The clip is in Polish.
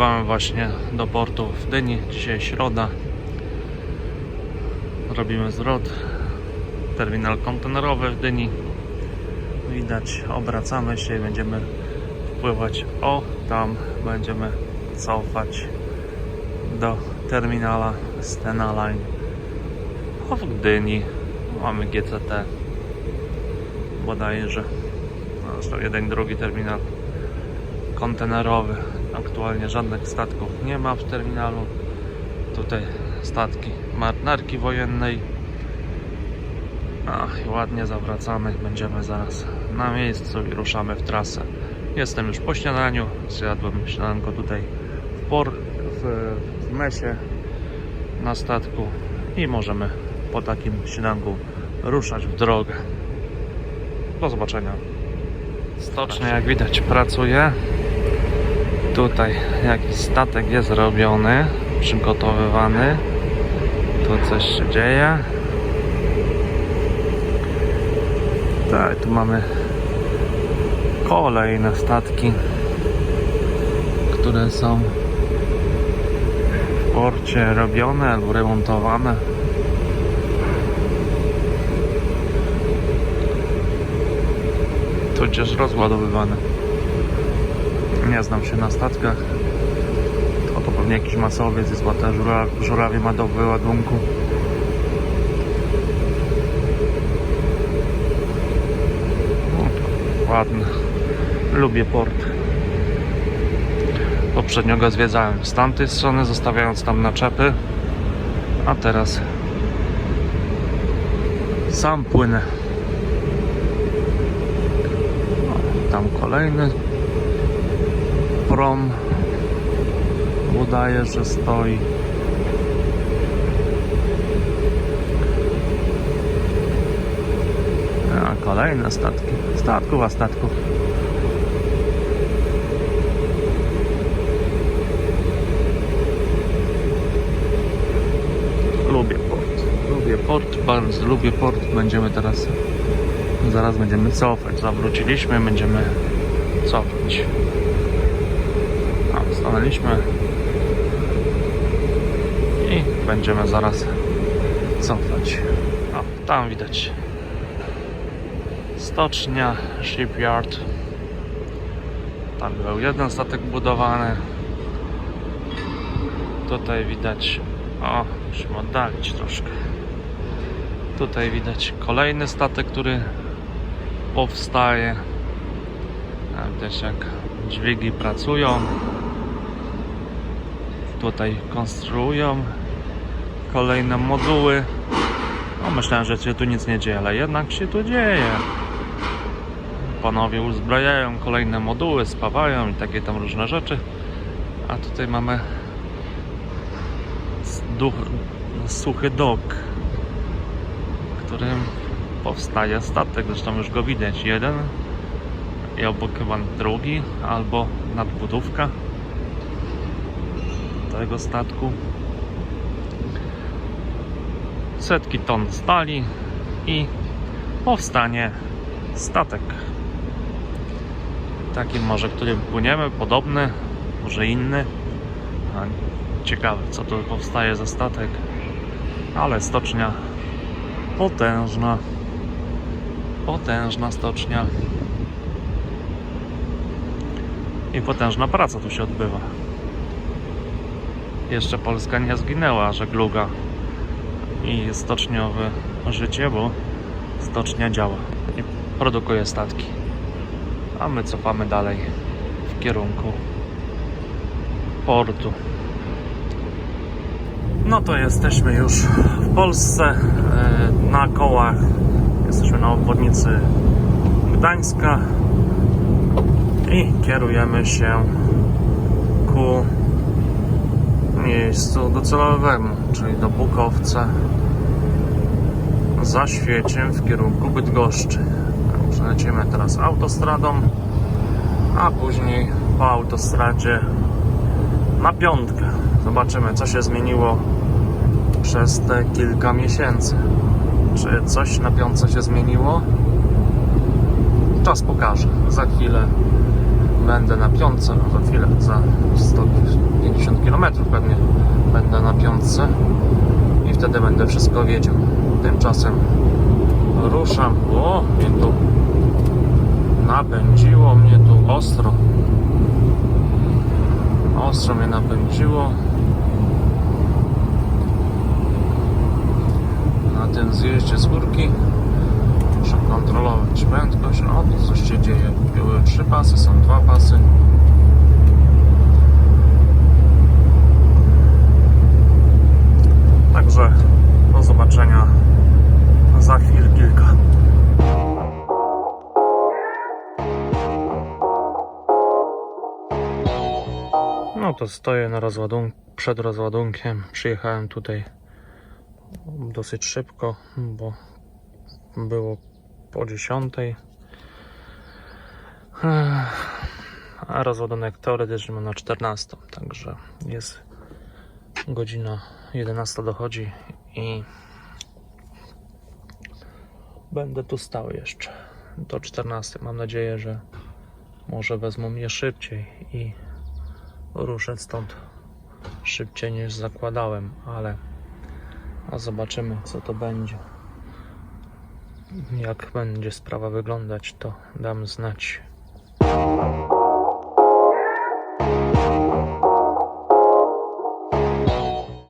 Wpływamy właśnie do portu w Dyni. Dzisiaj środa. Robimy zwrot. Terminal kontenerowy w Dyni. Widać, obracamy się i będziemy wpływać. O, tam będziemy cofać do terminala Stena Line. A w Gdyni mamy GCT bodajże. No, Zresztą jeden drugi terminal kontenerowy. Aktualnie żadnych statków nie ma w terminalu. Tutaj statki marynarki wojennej. Ach, ładnie zawracamy. Będziemy zaraz na miejscu i ruszamy w trasę. Jestem już po śniadaniu. Zjadłem śniadanko tutaj w por, w, w mesie na statku i możemy po takim śniadanku ruszać w drogę. Do zobaczenia. Stocznia jak widać pracuje. Tutaj jakiś statek jest robiony, przygotowywany. Tu coś się dzieje. Tak, tu mamy kolejne statki, które są w porcie robione albo remontowane. tudzież rozładowywane. Nie znam się na statkach. To, to pewnie jakiś masowiec jest, bo żura, żurawie ma do wyładunku. No, ładny. Lubię port. Poprzednio go zwiedzałem z tamtej strony, zostawiając tam naczepy. A teraz sam płynę. Tam kolejny prom udaje, że stoi. A kolejne statki. Statków, a statków. Lubię port. Lubię port, bardzo lubię port. Będziemy teraz Zaraz będziemy cofać. Zawróciliśmy, będziemy cofać. Stanęliśmy. I będziemy zaraz cofać. A, tam widać stocznia, shipyard. Tam był jeden statek budowany. Tutaj widać, o, musimy oddalić troszkę. Tutaj widać kolejny statek, który powstaje. Widać jak dźwigi pracują. Tutaj konstruują kolejne moduły. No myślałem, że się tu nic nie dzieje, ale jednak się tu dzieje. Panowie uzbrajają kolejne moduły, spawają i takie tam różne rzeczy. A tutaj mamy duch, suchy dok, którym powstaje statek. Zresztą już go widać. Jeden i obok chyba drugi, albo nadbudówka tego statku. Setki ton stali i powstanie statek. Taki może, którym płyniemy, podobny, może inny. Ciekawe, co tu powstaje za statek. Ale stocznia potężna. Potężna stocznia. I potężna praca tu się odbywa. Jeszcze Polska nie zginęła, żegluga i stoczniowe życie, bo stocznia działa i produkuje statki. A my cofamy dalej w kierunku portu. No to jesteśmy już w Polsce e, na kołach. Jesteśmy na obwodnicy Gdańska i kierujemy się ku miejscu docelowemu, czyli do Bukowca za świeciem w kierunku Bydgoszczy. Przelecimy teraz autostradą, a później po autostradzie na piątkę. Zobaczymy, co się zmieniło przez te kilka miesięcy. Czy coś na piątce się zmieniło? Czas pokaże. Za chwilę będę na piątce, za chwilę, za 100, 50 km pewnie będę na piątce i wtedy będę wszystko wiedział. Tymczasem ruszam. O, mnie tu napędziło mnie tu ostro. Ostro mnie napędziło. Na tym zjeździe z górki muszę kontrolować prędkość. O, tu coś się dzieje. Były trzy pasy, są dwa pasy. No to stoję na rozładunku, przed rozładunkiem. Przyjechałem tutaj dosyć szybko, bo było po 10. A rozładunek teoretycznie ma na 14, także jest godzina 11 dochodzi i będę tu stał jeszcze do 14. Mam nadzieję, że może wezmą mnie szybciej i ruszę stąd szybciej niż zakładałem, ale a zobaczymy co to będzie. Jak będzie sprawa wyglądać, to dam znać.